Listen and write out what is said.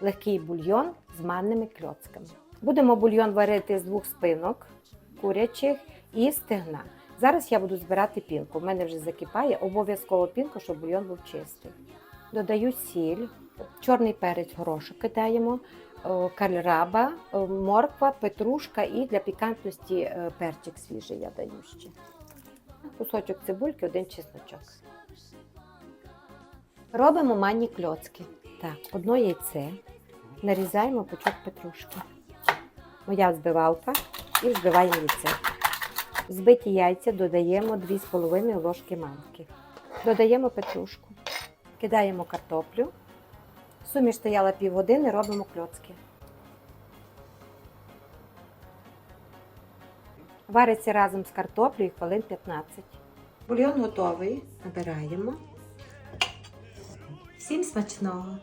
легкий бульйон з манними кльоцками. Будемо бульйон варити з двох спинок курячих і стегна. Зараз я буду збирати пінку. У мене вже закипає обов'язково пінку, щоб бульйон був чистий. Додаю сіль, чорний перець горошок кидаємо, кальраба, морква, петрушка і для пікантності е, перчик свіжий я даю ще. Кусочок цибульки, один чесночок. Робимо манні кльоцки. Так, одно яйце. Нарізаємо пучок петрушки. Моя взбивалка і взбиваємо яйце. Збиті яйця додаємо 2,5 ложки манки. Додаємо петрушку. Кидаємо картоплю. Суміш стояла півгодини, робимо кльоцки. Вариться разом з картоплею хвилин 15. Бульйон готовий. Набираємо. Всім смачного!